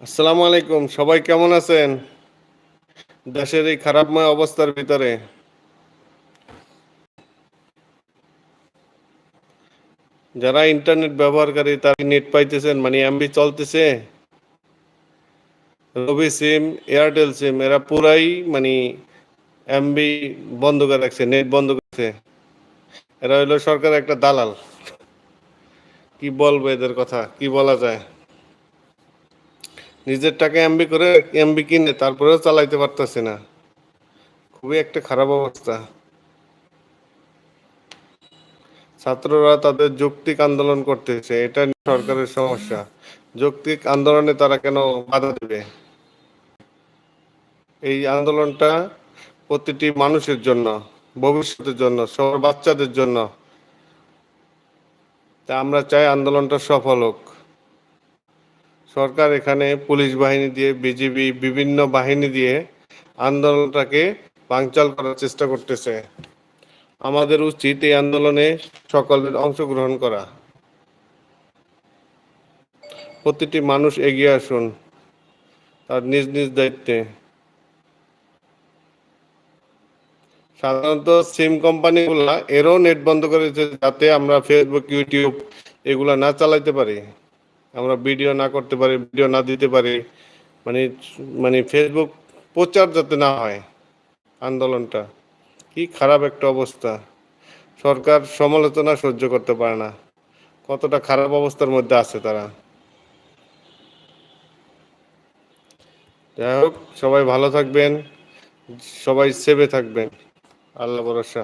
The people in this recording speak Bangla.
আসসালামু আলাইকুম, সবাই কেমন আছেন? দেশের এই খারাপময় অবস্থার ভিতরে। যারা ইন্টারনেট ব্যবহারকারী, তারা নেট পাইতেছেন মানে এমবি চলতেছে। রবি সিম, এয়ারটেল সিম, এরা পুরাই মানে এমবি বন্ধ করে রাখছে, নেট বন্ধ করছে এরা হইল সরকারের একটা দালাল। কি বলব এদের কথা, কি বলা যায়? নিজের টাকা এমবি করে এমবি কিনে তারপরেও চালাইতে পারতেছে না। খুবই একটা খারাপ অবস্থা। ছাত্ররা তাদের যৌক্তিক আন্দোলন করতেছে, এটা সরকারের সমস্যা। যৌক্তিক আন্দোলনে তারা কেন বাধা দেবে? এই আন্দোলনটা প্রতিটি মানুষের জন্য, ভবিষ্যতের জন্য, সবার বাচ্চাদের জন্য। তা আমরা চাই আন্দোলনটা সফল হোক। সরকার এখানে পুলিশ বাহিনী দিয়ে, বিজিবি বিভিন্ন বাহিনী দিয়ে আন্দোলনটাকে বাংচাল করার চেষ্টা করতেছে। আমাদের উচিত এই আন্দোলনে সকলের অংশগ্রহণ করা। প্রতিটি মানুষ এগিয়ে আসুন, তার নিজ নিজ দায়িত্বে। সাধারণত সিম কোম্পানিগুলা এরও নেট বন্ধ করেছে যাতে আমরা ফেসবুক ইউটিউব এগুলা না চালাইতে পারি। আমরা ভিডিও না করতে পারি, ভিডিও না দিতে পারি মানে মানে ফেসবুক প্রচার যাতে না হয় আন্দোলনটা। কি খারাপ একটা অবস্থা। সরকার সমালোচনা সহ্য করতে পারে না। কতটা খারাপ অবস্থার মধ্যে আছে তারা। যাই হোক, সবাই ভালো থাকবেন, সবাই সেভে থাকবেন। আল্লাহ ভরসা।